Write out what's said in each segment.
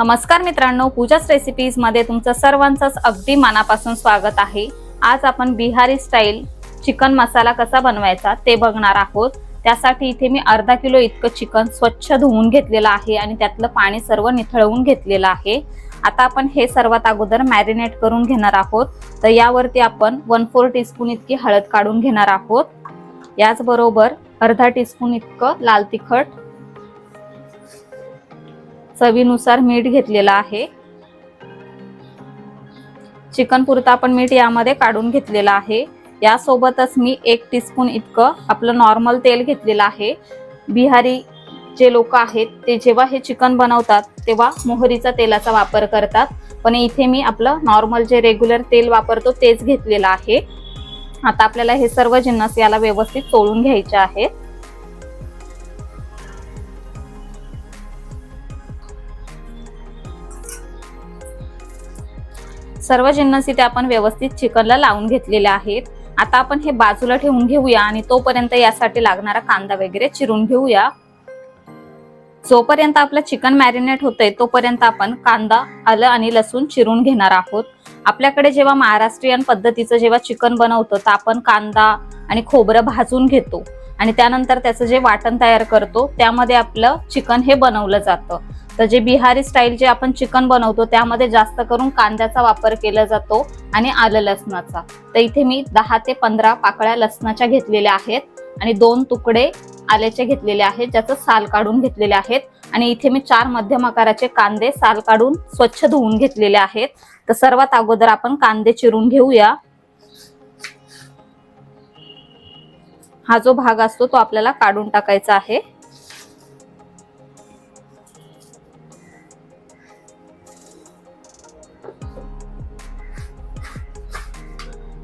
नमस्कार मित्रांनो पूजाच रेसिपीजमध्ये तुमचं सर्वांचंच अगदी मनापासून स्वागत आहे. आज आपण बिहारी स्टाईल चिकन मसाला कसा बनवायचा ते बघणार आहोत. त्यासाठी इथे मी अर्धा किलो इतकं चिकन स्वच्छ धुवून घेतलेलं आहे आणि त्यातलं पाणी सर्व निथळवून घेतलेलं आहे. आता आपण हे सर्वात अगोदर मॅरिनेट करून घेणार आहोत. तर यावरती आपण वन फोर टीस्पून इतकी हळद काढून घेणार आहोत. याचबरोबर अर्धा टीस्पून इतकं लाल तिखट चवीनुसार मीठ घेतलेलं आहे. चिकन पुरता आपण मीठ यामध्ये काढून घेतलेलं आहे. यासोबतच मी एक टीस्पून इतकं आपलं नॉर्मल तेल घेतलेलं आहे. बिहारी जे लोक आहेत ते जेव्हा हे चिकन बनवतात तेव्हा मोहरीचा तेलाचा वापर करतात. पण इथे मी आपलं नॉर्मल जे रेग्युलर तेल वापरतो तेच घेतलेलं आहे. आता आपल्याला हे सर्व जिन्नस याला व्यवस्थित चोळून घ्यायचे आहेत. सर्व जिन्नस इथे आपण व्यवस्थित चिकनला लावून घेतलेले आहेत. आता आपण हे बाजूला ठेवून घेऊया आणि तोपर्यंत यासाठी लागणारा कांदा वगैरे चिरून घेऊया. जोपर्यंत आपलं चिकन मॅरिनेट होतंय तोपर्यंत आपण कांदा आलं आणि लसूण चिरून घेणार आहोत. आपल्याकडे जेव्हा महाराष्ट्रीयन पद्धतीचं जेव्हा चिकन बनवतो तर आपण कांदा आणि खोबरं भाजून घेतो. आणि त्यानंतर त्याचं जे वाटण तयार करतो त्यामध्ये आपलं चिकन हे बनवलं जातं. तर जे बिहारी स्टाईल जे आपण चिकन बनवतो त्यामध्ये जास्त करून कांद्याचा वापर केला जातो आणि आलं लसणाचा. तर इथे मी दहा ते पंधरा पाकळ्या लसणाच्या घेतलेल्या आहेत आणि दोन तुकडे आल्याचे घेतलेले आहेत ज्याचं साल काढून घेतलेले आहेत. आणि इथे मी चार मध्यम आकाराचे कांदे साल काढून स्वच्छ धुवून घेतलेले आहेत. तर सर्वात अगोदर आपण कांदे चिरून घेऊया. हा जो भाग असतो तो आपल्याला काढून टाकायचा आहे.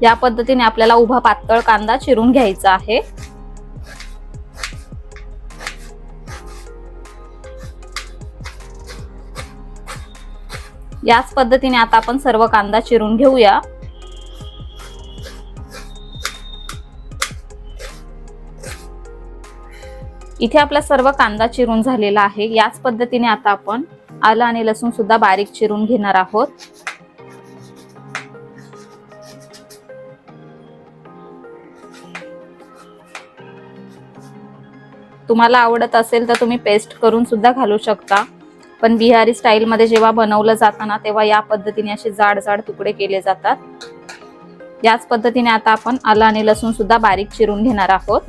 या पद्धतीने आपल्याला उभा पातळ कांदा चिरून घ्यायचा आहे. याच पद्धतीने आता आपण सर्व कांदा चिरून घेऊया. इथे आपला सर्व कांदा चिरून झालेला आहे. याच पद्धतीने आता आपण आलं आणि लसूण सुद्धा बारीक चिरून घेणार आहोत. तुम्हाला आवडत असेल तर तुम्ही पेस्ट करून सुद्धा घालू शकता. पण बिहारी स्टाईलमध्ये जेव्हा बनवलं जातं ना तेव्हा या पद्धतीने असे जाड जाड तुकडे केले जातात. याच पद्धतीने आता आपण आलं आणि लसूण सुद्धा बारीक चिरून घेणार आहोत.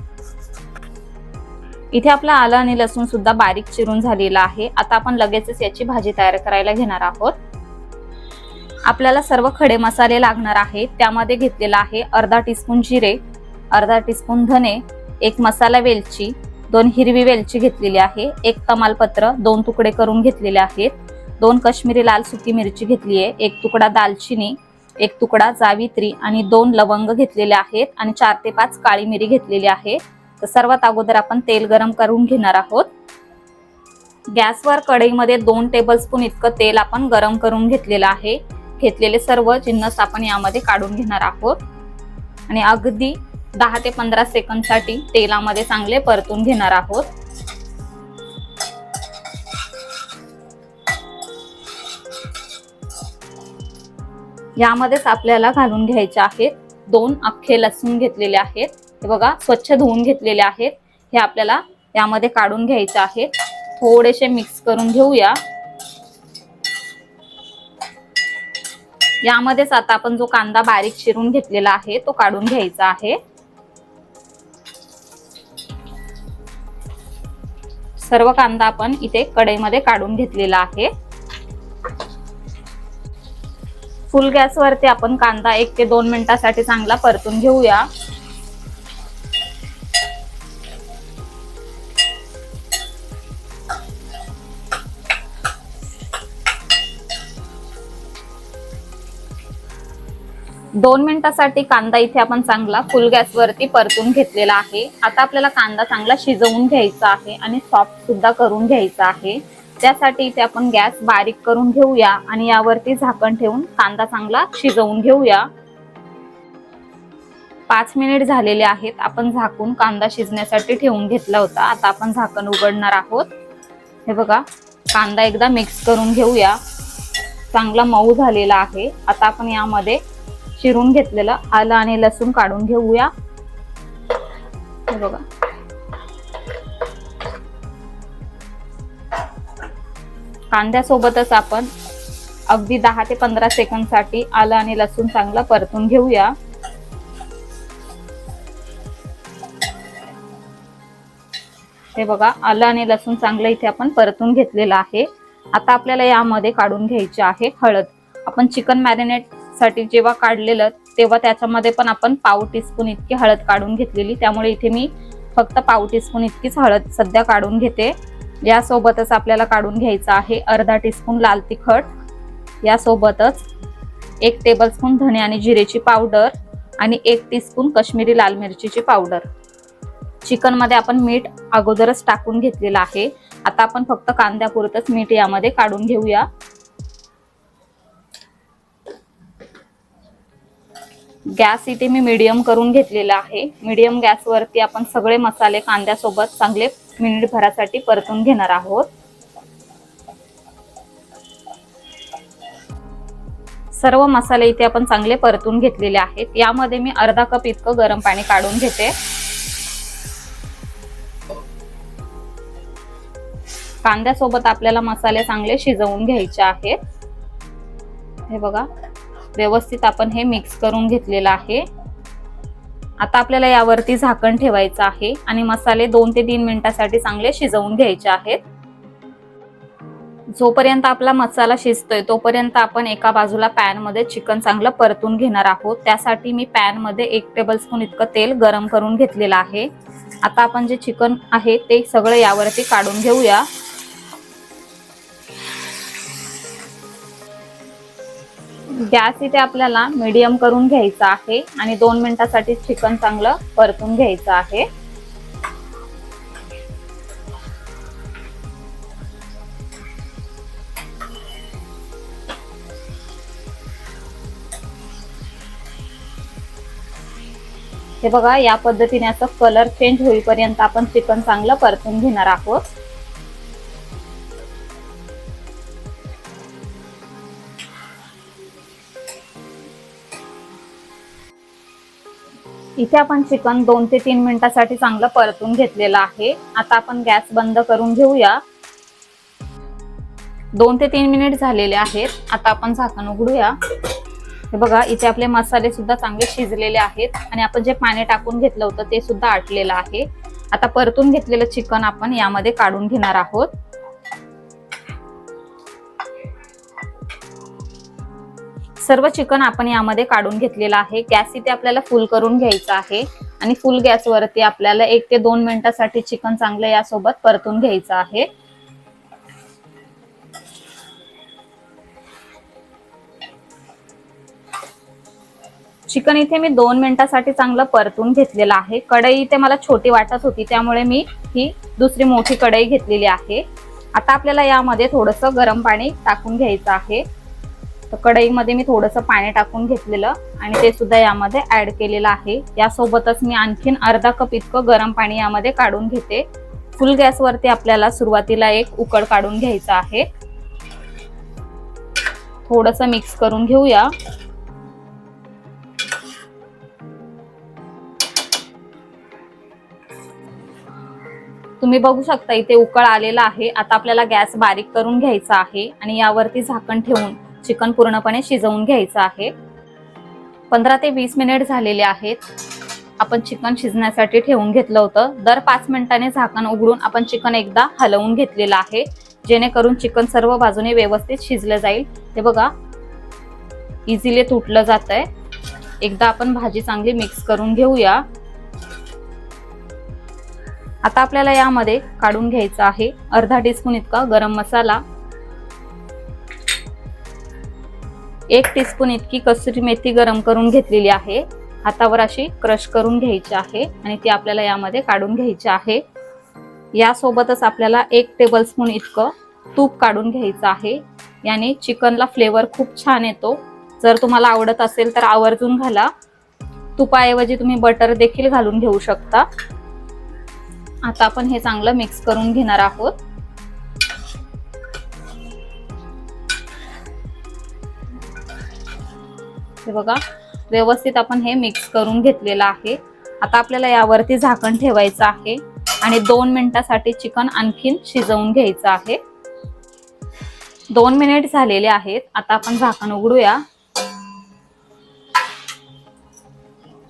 इथे आपला आलं आणि लसूण सुद्धा बारीक चिरून झालेला आहे. आता आपण लगेचच याची भाजी तयार करायला घेणार आहोत. आपल्याला सर्व खडे मसाले लागणार आहेत. त्यामध्ये घेतलेला आहे अर्धा टीस्पून जिरे अर्धा टीस्पून धने एक मसाला वेलची दोन हिरवी वेलची घेतलेली आहे एक तमालपत्र दोन तुकडे करून घेतलेले आहेत दोन कश्मीरी लाल सुकी मिरची घेतली आहे एक तुकडा दालचिनी एक तुकडा जावित्री आणि दोन लवंग घेतलेले आहेत आणि चार ते पाच काळी मिरी घेतलेली आहे. तर सर्वात अगोदर आपण तेल गरम करून घेणार आहोत. गॅसवर कढईमध्ये दोन टेबलस्पून इतकं तेल आपण गरम करून घेतलेलं आहे. घेतलेले सर्व जिन्नस आपण यामध्ये काढून घेणार आहोत. आणि अगदी दहा ते पंधरा सेकंदसाठी तेलामध्ये चांगले परतून घेणार आहोत. यामध्येच आपल्याला घालून घ्यायचे आहेत दोन अख्खे लसूण घेतलेले आहेत. हे बघा स्वच्छ धुवून घेतलेले आहेत. हे आपल्याला यामध्ये काढून घ्यायचे आहे. थोडेसे मिक्स करून घेऊया. यामध्येच आता आपण जो कांदा बारीक चिरून घेतलेला आहे तो काढून घ्यायचा आहे. सर्व कांदा आपण इथे कढईमध्ये काढून घेतलेला आहे. फुल गॅसवरती आपण कांदा एक ते दोन मिनिटासाठी चांगला परतून घेऊया. दोन मिनिटासाठी कांदा इथे आपण चांगला फुल गॅसवरती परतून घेतलेला आहे. आता आपल्याला कांदा चांगला शिजवून घ्यायचा आहे आणि सॉफ्ट सुद्धा करून घ्यायचा आहे. त्यासाठी इथे आपण गॅस बारीक करून घेऊया आणि यावरती झाकण ठेवून कांदा चांगला शिजवून घेऊया. पाच मिनिट झालेले आहेत. आपण झाकून कांदा शिजण्यासाठी ठेवून घेतला होता. आता आपण झाकण उघडणार आहोत. हे बघा कांदा एकदा मिक्स करून घेऊया. चांगला मऊ झालेला आहे. आता आपण यामध्ये चिरून घेतलेलं. आलं आणि लसूण काढून घेऊया. हे बघा. कांद्यासोबतच आपण अगदी दहा ते पंधरा सेकंदसाठी आलं आणि लसूण चांगलं परतून घेऊया. हे बघा आलं आणि लसूण चांगलं इथे आपण परतून घेतलेलं आहे. आता आपल्याला यामध्ये काढून घ्यायचे आहे हळद. आपण चिकन मॅरिनेट साठी जेव्हा काढलेलं तेव्हा त्याच्यामध्ये पण आपण पाव टीस्पून इतकी हळद काढून घेतलेली. त्यामुळे इथे मी फक्त पाव टीस्पून इतकीच हळद सध्या काढून घेते. यासोबतच आपल्याला काढून घ्यायचं आहे अर्धा टीस्पून लाल तिखट. यासोबतच एक टेबलस्पून धणे आणि जिरेची पावडर आणि एक टीस्पून कश्मीरी लाल मिरचीची पावडर चिकनमध्ये आपण मीठ अगोदरच टाकून घेतलेलं आहे. आता आपण फक्त कांद्यापुरतच मीठ यामध्ये काढून घेऊया. गॅस इथे मी मीडियम करून घेतलेला आहे. मीडियम गॅसवरती आपण सगळे मसाले कांद्यासोबत चांगले मिनिटभरासाठी परतून घेणार आहोत. सर्व मसाले इथे आपण चांगले परतून घेतलेले आहेत. यामध्ये मी अर्धा कप इतकं गरम पाणी काढून घेते. कांद्यासोबत आपल्याला मसाले चांगले शिजवून घ्यायचे आहेत. हे बघा. व्यवस्थित आपण हे मिक्स करून घेतलेलं आहे. आता आपल्याला यावरती झाकण ठेवायचं आहे आणि मसाले दोन ते तीन मिनिटासाठी चांगले शिजवून घ्यायचे आहेत. जोपर्यंत आपला मसाला शिजतोय तोपर्यंत आपण एका बाजूला पॅनमध्ये चिकन चांगलं परतून घेणार आहोत. त्यासाठी मी पॅनमध्ये एक टेबल स्पून इतकं तेल गरम करून घेतलेलं आहे. आता आपण जे चिकन आहे ते सगळं यावरती काढून घेऊया. गॅस इथे आपल्याला मीडियम करून घ्यायचा आहे आणि दोन मिनिटासाठी चिकन चांगलं परतून घ्यायचं आहे. हे बघा या पद्धतीने असं कलर चेंज होईपर्यंत आपण चिकन चांगलं परतून घेणार आहोत. इथे आपण चिकन दोन ते तीन मिनिटासाठी चांगलं परतून घेतलेलं आहे. आता आपण गॅस बंद करून घेऊया. दोन ते तीन मिनिट झालेले आहेत. आता आपण झाकण उघडूया. हे बघा इथे आपले मसाले सुद्धा चांगले शिजलेले आहेत आणि आपण जे पाणी टाकून घेतलं होतं ते सुद्धा आटलेलं आहे. आता परतून घेतलेलं चिकन आपण यामध्ये काढून घेणार आहोत. सर्व चिकन आपण यामध्ये काढून घेतलेलं आहे. गॅस इथे आपल्याला फुल करून घ्यायचा आहे. आणि फुल गॅसवरती आपल्याला एक ते दोन मिनिटासाठी चिकन चांगलं यासोबत परतून घ्यायचं आहे. चिकन इथे मी दोन मिनिटासाठी चांगलं परतून घेतलेलं आहे. कढई इथे मला छोटी वाटत होती त्यामुळे मी ही दुसरी मोठी कढई घेतलेली आहे. आता आपल्याला यामध्ये थोडंसं गरम पाणी टाकून घ्यायचं आहे. तर कढईमध्ये मी थोडंसं पाणी टाकून घेतलेलं आणि ते सुद्धा यामध्ये ऍड केलेलं आहे. यासोबतच मी आणखीन अर्धा कप इतकं गरम पाणी यामध्ये काढून घेते. फुल गॅसवरती आपल्याला सुरुवातीला एक उकड काढून घ्यायचं आहे. थोडस मिक्स करून घेऊया. तुम्ही बघू शकता इथे उकळ आलेला आहे. आता आपल्याला गॅस बारीक करून घ्यायचा आहे आणि यावरती झाकण ठेवून चिकन पूर्णपणे शिजवून घ्यायचं आहे. पंधरा ते वीस मिनिट झालेले आहेत. आपण चिकन शिजण्यासाठी ठेवून घेतलं होतं. दर पाच मिनिटाने झाकण उघडून आपण चिकन एकदा हलवून घेतलेलं आहे. जेणेकरून चिकन सर्व बाजूने व्यवस्थित शिजलं जाईल. ते बघा इझिली तुटलं जात आहे एकदा आपण भाजी चांगली मिक्स करून घेऊया. आता आपल्याला यामध्ये काढून घ्यायचं आहे. अर्धा टीस्पून इतका गरम मसाला. एक टीस्पून इतकी कसुरी मेथी गरम करून घेतलेली आहे. हातावर अशी क्रश करून घ्यायची आहे आणि ती आपल्याला यामध्ये काढून घ्यायची आहे. यासोबतच आपल्याला एक टेबलस्पून इतकं तूप काढून घ्यायचं आहे. याने चिकनला फ्लेवर खूप छान येतो. जर तुम्हाला आवडत असेल तर आवर्जून घाला. तुपाऐवजी तुम्ही बटर देखील घालून घेऊ शकता. आता आपण हे चांगलं मिक्स करून घेणार आहोत. हे बघा. व्यवस्थित आपण हे मिक्स करून घेतलेलं आहे. आता आपल्याला यावरती झाकण ठेवायचं आहे आणि दोन मिनिटासाठी चिकन आणखीन शिजवून घ्यायचं आहे. दोन मिनिट झालेले आहेत. आता आपण झाकण उघडूया.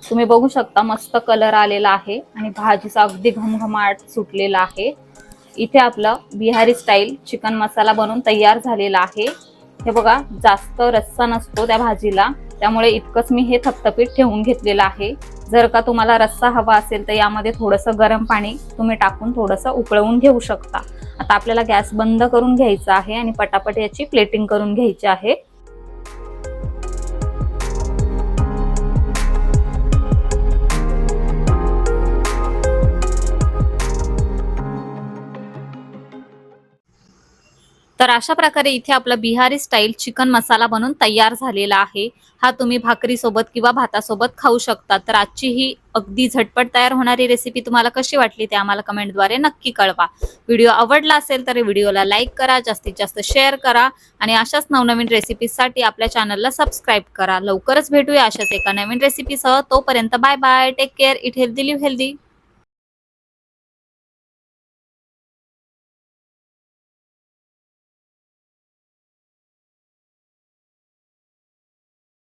तुम्ही बघू शकता मस्त कलर आलेला आहे आणि भाजीचा अगदी घमघमाट सुटलेला आहे. इथे आपलं बिहारी स्टाईल चिकन मसाला बनवून तयार झालेला आहे. हे बघा जास्त रस्सा नसतो त्या भाजीला. त्यामुळे इतकंच मी हे थपथपीत ठेवून घेतलेलं आहे. जर का तुम्हाला रस्सा हवा असेल तर यामध्ये थोडंसं गरम पाणी तुम्ही टाकून थोडंसं उकळवून घेऊ शकता. आता आपल्याला गॅस बंद करून घ्यायचा आहे आणि पटापट याची प्लेटिंग करून घ्यायची आहे. तर अशा प्रकारे इथे आपला बिहारी स्टाईल चिकन मसाला बनून तयार झालेला आहे. हा तुम्ही भाकरीसोबत किंवा भातासोबत खाऊ शकता. तर आजची ही अगदी झटपट तयार होणारी रेसिपी तुम्हाला कशी वाटली ते आम्हाला कमेंटद्वारे नक्की कळवा. व्हिडिओ आवडला असेल तर व्हिडिओला लाईक करा जास्तीत जास्त शेअर करा आणि अशाच नवनवीन रेसिपीसाठी आपल्या चॅनलला सबस्क्राईब करा. लवकरच भेटूया अशाच एका नवीन रेसिपीसह तोपर्यंत bye bye take care eat healthy live healthy